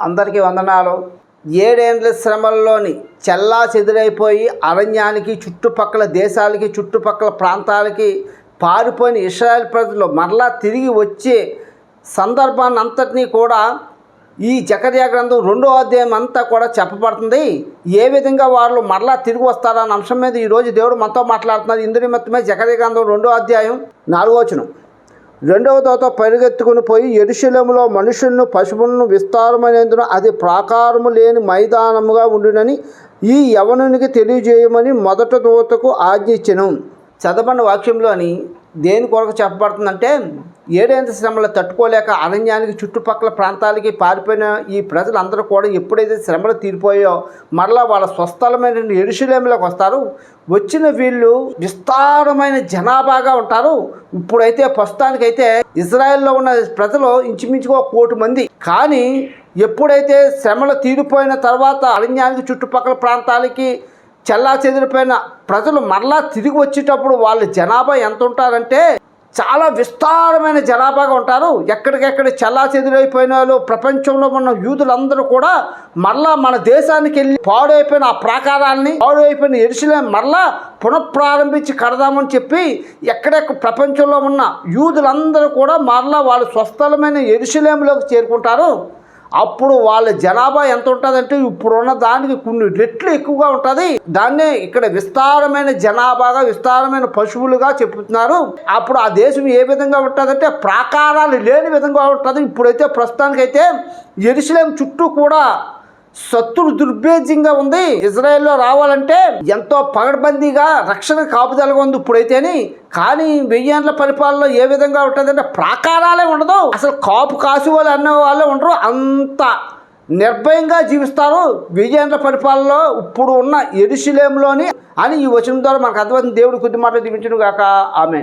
అందరికీ వందనాలు. ఏడేండ్ల శ్రమల్లోని చెల్లా చెదురైపోయి అరణ్యానికి చుట్టుపక్కల దేశాలకి చుట్టుపక్కల ప్రాంతాలకి పారిపోయిన ఇస్రాయల్ ప్రజలు మరలా తిరిగి వచ్చే సందర్భాన్ని అంతటినీ కూడా ఈ జకర్యా గ్రంథం రెండో అధ్యాయం అంతా కూడా చెప్పబడుతుంది. ఏ విధంగా వాళ్ళు మరలా తిరిగి వస్తారన్న అంశం మీద ఈరోజు దేవుడు మనతో మాట్లాడుతున్నారు. ఇందు నిమిత్తమే జకర్యా గ్రంథం రెండో అధ్యాయం నాలుగో వచనం. రెండవ దోత పరిగెత్తుకుని పోయి ఎరుశలంలో మనుషులను పశువులను విస్తారమైనందున అది ప్రాకారము లేని మైదానముగా ఉండునని ఈ యవనునికి తెలియజేయమని మొదట దూతకు ఆజ్ఞ ఇచ్చెను. చదవని వాక్యంలోని దేని కొరకు చెప్పబడుతుందంటే ఏడేంత శ్రమలు తట్టుకోలేక అరణ్యానికి చుట్టుపక్కల ప్రాంతాలకి పారిపోయిన ఈ ప్రజలందరూ కూడా ఎప్పుడైతే శ్రమలు తీరిపోయో మరలా వాళ్ళ స్వస్థలమైన ఎరుశలేములకు వస్తారు. వచ్చిన వీళ్ళు విస్తారమైన జనాభాగా ఉంటారు. ఇప్పుడైతే ప్రస్తుతానికైతే ఇజ్రాయెల్లో ఉన్న ప్రజలు ఇంచుమించుగా కోటి మంది. కానీ ఎప్పుడైతే శ్రమలు తీరిపోయిన తర్వాత అరణ్యానికి చుట్టుపక్కల ప్రాంతాలకి చెల్లా చెదిరిపోయిన ప్రజలు మరలా తిరిగి వచ్చేటప్పుడు వాళ్ళ జనాభా ఎంత ఉంటారంటే చాలా విస్తారమైన జనాభాగా ఉంటారు. ఎక్కడికెక్కడ చల్లా చెదిరైపోయిన వాళ్ళు ప్రపంచంలో ఉన్న యూదులందరూ కూడా మరలా మన దేశానికి వెళ్ళి పాడైపోయిన ఆ ప్రాకారాన్ని పాడైపోయిన ఎరుసలే మరలా పునఃప్రారంభించి కడదామని చెప్పి ఎక్కడెక్కడ ప్రపంచంలో ఉన్న యూదులందరూ కూడా మరలా వాళ్ళ స్వస్థలమైన ఎరుసలేంలోకి చేరుకుంటారు. అప్పుడు వాళ్ళ జనాభా ఎంత ఉంటుందంటే ఇప్పుడున్న దానికి కొన్ని రెట్లు ఎక్కువగా ఉంటుంది. దాన్నే ఇక్కడ విస్తారమైన జనాభాగా విస్తారమైన పశువులుగా చెప్తున్నారు. అప్పుడు ఆ దేశం ఏ విధంగా ఉంటుందంటే ప్రాకారాలు లేని విధంగా ఉంటుంది. ఇప్పుడైతే ప్రస్తుతానికైతే ఎరుసలేం చుట్టూ కూడా శత్రుడు దుర్భేజ్యంగా ఉంది. ఇజ్రాయెల్లో రావాలంటే ఎంతో పగడబందీగా రక్షణ కాపుదలగా ఉంది ఇప్పుడైతేని. కానీ వెయ్యేండ్ల పరిపాలనలో ఏ విధంగా ఉంటుందంటే ప్రాకారాలే ఉండదు. అసలు కాపు కాసు వాళ్ళు వాళ్ళే ఉండరు. అంత నిర్భయంగా జీవిస్తారు. వెయ్యేండ్ల పరిపాలనలో ఇప్పుడు ఉన్న ఎరుశలేంలోని అని ఈ వచనం ద్వారా మనకు అర్థమైంది దేవుడు కొద్ది మాటలు దీవించను గాక ఆమె